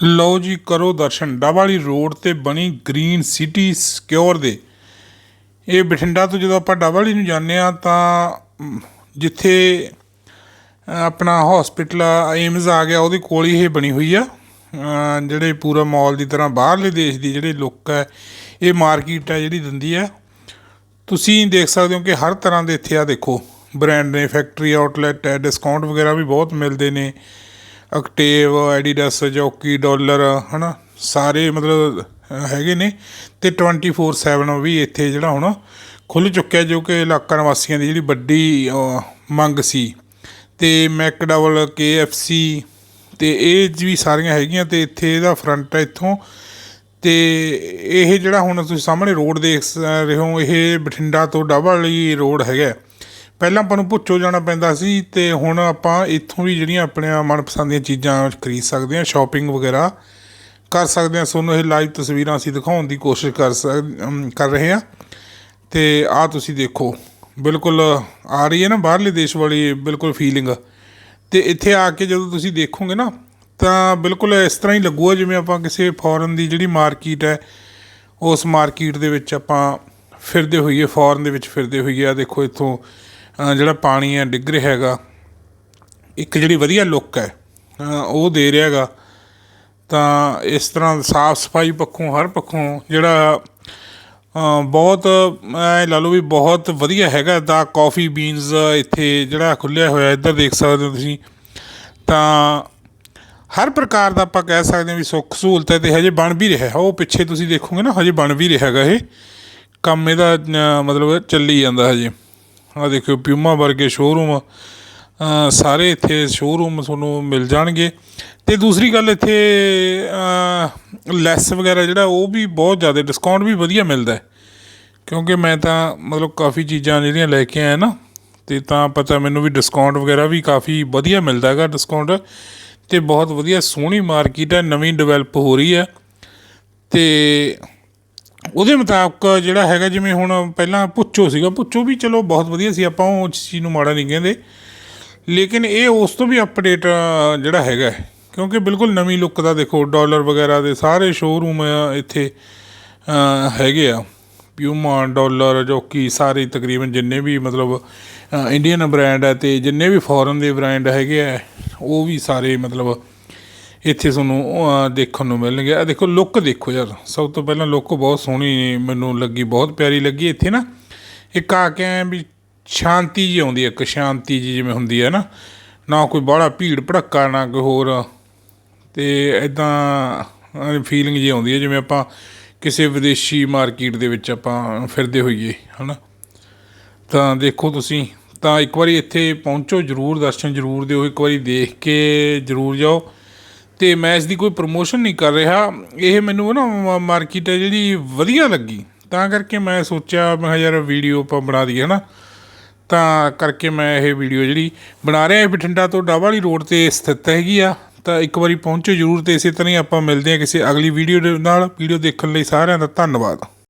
ਲਓ ਜੀ ਕਰੋ ਦਰਸ਼ਨ। ਡਾਵਾਲੀ ਰੋਡ ਤੇ ਬਣੀ ਗ੍ਰੀਨ ਸਿਟੀ ਸਿਕਿਉਰ ਦੇ। ਇਹ ਬਠਿੰਡਾ ਤੋਂ ਜਦੋਂ ਆਪਾਂ ਡਾਵਾਲੀ ਨੂੰ ਜਾਂਦੇ ਆ ਤਾਂ ਜਿੱਥੇ ਅ, ਆਪਣਾ ਹਸਪੀਟਲ ਏਮਜ਼ ਆ ਗਿਆ ਉਹਦੇ ਕੋਲ ਹੀ ਇਹ ਬਣੀ ਹੋਈ ਆ। ਜਿਹੜੇ ਪੂਰਾ ਮਾਲ ਦੀ ਤਰ੍ਹਾਂ ਬਾਹਰਲੇ ਦੇਸ਼ ਦੀ ਜਿਹੜੇ ਲੁੱਕ ਹੈ ਇਹ ਮਾਰਕੀਟ ਹੈ ਜਿਹੜੀ ਦਿੰਦੀ ਹੈ ਤੁਸੀਂ ਦੇਖ ਸਕਦੇ ਹੋ ਕਿ ਹਰ ਤਰ੍ਹਾਂ ਦੇ ਇੱਥੇ ਆ ਦੇਖੋ। ਬ੍ਰਾਂਡ ਨੇ ਫੈਕਟਰੀ ਆਊਟਲੈਟ ਹੈ ਡਿਸਕਾਊਂਟ ਵਗੈਰਾ ਵੀ ਬਹੁਤ ਮਿਲਦੇ ਨੇ। ਅਕਟੇਵ ਐਡੀਡਾਸ ਜੋਕੀ ਡਾਲਰ ਨਾ ਸਾਰੇ ਮਤਲਬ ਹੈਗੇ ਨੇ। ਤੇ 24/7 ਵੀ ਇੱਥੇ ਜਿਹੜਾ ਹੁਣ ਖੁੱਲ ਚੁੱਕਿਆ ਜੋ ਕਿ ਇਲਾਕਾ ਨਿਵਾਸੀਆਂ ਦੀ ਜਿਹੜੀ ਵੱਡੀ ਮੰਗ ਸੀ। ਤੇ ਮੈਕਡਬਲ KFC ਤੇ ਇਹ ਵੀ ਸਾਰੀਆਂ ਹੈਗੀਆਂ ਤੇ ਇੱਥੇ ਇਹਦਾ ਫਰੰਟ ਹੈ ਇੱਥੋਂ। ਤੇ ਇਹ ਜਿਹੜਾ ਹੁਣ ਤੁਸੀਂ ਸਾਹਮਣੇ ਰੋਡ ਦੇਖ ਰਹੇ ਹੋ, ਇਹ ਬਠਿੰਡਾ ਤੋਂ ਡਬਲ ਹੀ ਰੋਡ ਹੈਗਾ। ਪਹਿਲਾਂ ਆਪਾਂ ਨੂੰ ਭੁੱਚੋ ਜਾਣਾ ਪੈਂਦਾ ਸੀ ਤੇ ਹੁਣ ਆਪਾਂ ਇੱਥੋਂ ਵੀ ਜਿਹੜੀਆਂ ਆਪਣੀਆਂ ਮਨਪਸੰਦ ਦੀਆਂ ਚੀਜ਼ਾਂ ਖਰੀਦ ਸਕਦੇ ਹਾਂ ਸ਼ਾਪਿੰਗ ਵਗੈਰਾ ਕਰ ਸਕਦੇ ਹਾਂ। ਤੁਹਾਨੂੰ ਇਹ ਲਾਈਵ ਤਸਵੀਰਾਂ ਅਸੀਂ ਦਿਖਾਉਣ ਦੀ ਕੋਸ਼ਿਸ਼ ਕਰ ਸਕ ਕਰ ਰਹੇ ਹਾਂ। ਤੇ ਆ ਤੁਸੀਂ ਦੇਖੋ, ਬਿਲਕੁਲ ਆ ਰਹੀ ਹੈ ਨਾ ਬਾਹਰਲੇ ਦੇਸ਼ ਵਾਲੀ ਬਿਲਕੁਲ ਫੀਲਿੰਗ ਤੇ ਇੱਥੇ ਆ ਕੇ ਜਦੋਂ ਤੁਸੀਂ ਦੇਖੋਗੇ ਨਾ, ਤਾਂ ਬਿਲਕੁਲ ਇਸ ਤਰ੍ਹਾਂ ਹੀ ਲੱਗੂਗਾ ਜਿਵੇਂ ਆਪਾਂ ਕਿਸੇ ਫੋਰਨ ਦੀ ਜਿਹੜੀ ਮਾਰਕੀਟ ਹੈ, ਉਸ ਮਾਰਕੀਟ ਦੇ ਵਿੱਚ ਆਪਾਂ ਫਿਰਦੇ ਹੋਈਏ ਫੋਰਨ ਦੇ ਵਿੱਚ ਫਿਰਦੇ ਹੋਈਏ। ਆ ਦੇਖੋ ਇੱਥੋਂ ਜਿਹੜਾ ਪਾਣੀ ਹੈ, ਡਿੱਗ ਰਿਹਾ ਹੈਗਾ, ਇੱਕ ਜਿਹੜੀ ਵਧੀਆ ਲੁੱਕ ਹੈ ਉਹ ਦੇ ਰਿਹਾ ਹੈਗਾ। ਤਾਂ ਇਸ ਤਰ੍ਹਾਂ ਸਾਫ਼ ਸਫ਼ਾਈ ਪੱਖੋਂ, ਹਰ ਪੱਖੋਂ ਜਿਹੜਾ ਬਹੁਤ ਐ ਲਾ ਲਓ ਵੀ ਬਹੁਤ ਵਧੀਆ ਹੈਗਾ। ਦਾ ਕਾਫੀ ਬੀਨਸ ਇੱਥੇ ਜਿਹੜਾ ਖੁੱਲਿਆ ਹੋਇਆ, ਇੱਧਰ ਦੇਖ ਸਕਦੇ ਹੋ ਤੁਸੀਂ। ਤਾਂ ਹਰ ਪ੍ਰਕਾਰ ਦਾ ਆਪਾਂ ਕਹਿ ਸਕਦੇ ਹਾਂ ਵੀ ਸੁੱਖ ਸਹੂਲਤ ਹੈ ਤੇ ਹਜੇ ਬਣ ਵੀ ਰਿਹਾ। ਉਹ ਪਿੱਛੇ ਤੁਸੀਂ ਦੇਖੋਗੇ ਨਾ, ਹਜੇ ਬਣ ਵੀ ਰਿਹਾ ਹੈਗਾ ਇਹ। ਕੰਮ ਇਹਦਾ ਮਤਲਬ ਚੱਲੀ ਜਾਂਦਾ ਹਜੇ। ਆ ਦੇਖੋ ਪਿਊਮਾ ਵਰਗੇ ਸ਼ੋਰੂਮ ਸਾਰੇ ਇੱਥੇ ਸ਼ੋਰੂਮ ਤੁਹਾਨੂੰ ਮਿਲ ਜਾਣਗੇ। ਤੇ ਦੂਸਰੀ ਗੱਲ ਇੱਥੇ ਲੈਸ ਵਗੈਰਾ ਜਿਹੜਾ, ਉਹ ਵੀ ਬਹੁਤ ਜ਼ਿਆਦਾ ਡਿਸਕਾਊਂਟ ਵੀ ਵਧੀਆ ਮਿਲਦਾ ਹੈ। ਕਿਉਂਕਿ ਮੈਂ ਤਾਂ ਮਤਲਬ ਕਾਫੀ ਚੀਜ਼ਾਂ ਜਿਹੜੀਆਂ ਲੈ ਕੇ ਆਇਆ ਨਾ, ਤੇ ਤਾਂ ਪਤਾ ਮੈਨੂੰ ਵੀ ਡਿਸਕਾਊਂਟ ਵਗੈਰਾ ਵੀ ਕਾਫੀ ਵਧੀਆ ਮਿਲਦਾ ਹੈਗਾ ਡਿਸਕਾਊਂਟ ਤੇ ਬਹੁਤ ਵਧੀਆ ਸੋਹਣੀ ਮਾਰਕੀਟ ਹੈ, ਨਵੀਂ ਡਿਵੈਲਪ ਹੋ ਰਹੀ ਹੈ। ਤੇ ਉਹਦੇ ਮੁਤਾਬਕ ਜਿਹੜਾ ਹੈਗਾ, ਜਿਵੇਂ ਹੁਣ ਪਹਿਲਾਂ ਪੁੱਛੋ ਸੀਗਾ, ਪੁੱਛੋ ਵੀ ਚਲੋ ਬਹੁਤ ਵਧੀਆ ਸੀ, ਆਪਾਂ ਉਹ ਚੀਜ਼ ਨੂੰ ਮਾੜਾ ਨਹੀਂ ਕਹਿੰਦੇ। ਲੇਕਿਨ ਇਹ ਉਸ ਤੋਂ ਵੀ ਅਪਡੇਟ ਜਿਹੜਾ ਹੈਗਾ ਕਿਉਂਕਿ ਬਿਲਕੁਲ ਨਵੀਂ ਲੁੱਕ ਦਾ ਦੇਖੋ ਡਾਲਰ ਵਗੈਰਾ ਦੇ ਸਾਰੇ ਸ਼ੋਰੂਮ ਇੱਥੇ ਹੈਗੇ ਆ। ਪਿਊਮਾ ਡਾਲਰ ਜੋਕੀ ਸਾਰੇ ਤਕਰੀਬਨ ਜਿੰਨੇ ਵੀ ਮਤਲਬ ਇੰਡੀਅਨ ਬ੍ਰਾਂਡ ਹੈ ਤੇ ਜਿੰਨੇ ਵੀ ਫੋਰਨ ਦੇ ਬ੍ਰਾਂਡ ਹੈਗੇ ਆ, ਉਹ ਵੀ ਸਾਰੇ ਮਤਲਬ ਇੱਥੇ ਤੁਹਾਨੂੰ ਦੇਖਣ ਨੂੰ ਮਿਲਣਗੇ। ਆ ਦੇਖੋ, ਲੁੱਕ ਦੇਖੋ ਯਾਰ। ਸਭ ਤੋਂ ਪਹਿਲਾਂ ਲੁੱਕ ਬਹੁਤ ਸੋਹਣੀ ਮੈਨੂੰ ਲੱਗੀ, ਬਹੁਤ ਪਿਆਰੀ ਲੱਗੀ ਇੱਥੇ ਨਾ। ਇੱਕ ਆ ਕੇ ਐਂ ਵੀ ਸ਼ਾਂਤੀ ਜੀ ਆਉਂਦੀ ਹੈ ਇੱਕ ਸ਼ਾਂਤੀ ਜੀ ਜਿਵੇਂ ਹੁੰਦੀ ਹੈ ਨਾ। ਨਾ ਕੋਈ ਬਾਹਲਾ ਭੀੜ ਭੜੱਕਾ, ਨਾ ਕੋਈ ਹੋਰ। ਤੇ ਇਦਾਂ ਫੀਲਿੰਗ ਜੀ ਆਉਂਦੀ ਹੈ ਜਿਵੇਂ ਆਪਾਂ ਕਿਸੇ ਵਿਦੇਸ਼ੀ ਮਾਰਕੀਟ ਦੇ ਵਿੱਚ ਆਪਾਂ ਫਿਰਦੇ ਹੋਈਏ, ਹਨਾ। ਤਾਂ ਦੇਖੋ ਤੁਸੀਂ, ਤਾਂ ਇੱਕ ਵਾਰੀ ਇੱਥੇ ਪਹੁੰਚੋ, ਜਰੂਰ ਦਰਸ਼ਨ ਜਰੂਰ ਦਿਓ। ਇੱਕ ਵਾਰੀ ਦੇਖ ਕੇ ਜਰੂਰ ਜਾਓ। ਤੇ ਮੈਂ ਇਸ ਦੀ ਕੋਈ ਪ੍ਰੋਮੋਸ਼ਨ ਨਹੀਂ ਕਰ ਰਿਹਾ। ਇਹ ਮੈਨੂੰ ਨਾ ਮਾਰਕੀਟ ਹੈ ਜਿਹੜੀ ਵਧੀਆ ਲੱਗੀ। ਤਾਂ ਕਰਕੇ ਮੈਂ ਸੋਚਿਆ, ਮੈਂ ਕਿਹਾ ਯਾਰ ਵੀਡੀਓ ਆਪਾਂ ਬਣਾ ਦਈਏ, ਹਨਾ? ਤਾਂ ਕਰਕੇ ਮੈਂ ਇਹ ਵੀਡੀਓ ਜਿਹੜੀ ਬਣਾ ਰਿਹਾ। ਇਹ ਬਠਿੰਡਾ ਤੋਂ ਡਾਬਾ ਵਾਲੀ ਰੋਡ ਤੇ ਸਥਿਤ ਹੈਗੀ ਆ। ਤਾਂ ਇੱਕ ਵਾਰੀ ਪਹੁੰਚੋ ਜਰੂਰ ਤੇ ਇਸੇ ਤਰ੍ਹਾਂ ਹੀ ਆਪਾਂ ਮਿਲਦੇ ਹਾਂ ਕਿਸੇ ਅਗਲੀ ਵੀਡੀਓ ਦੇ ਨਾਲ। ਵੀਡੀਓ ਦੇਖਣ ਲਈ ਸਾਰਿਆਂ ਦਾ ਧੰਨਵਾਦ।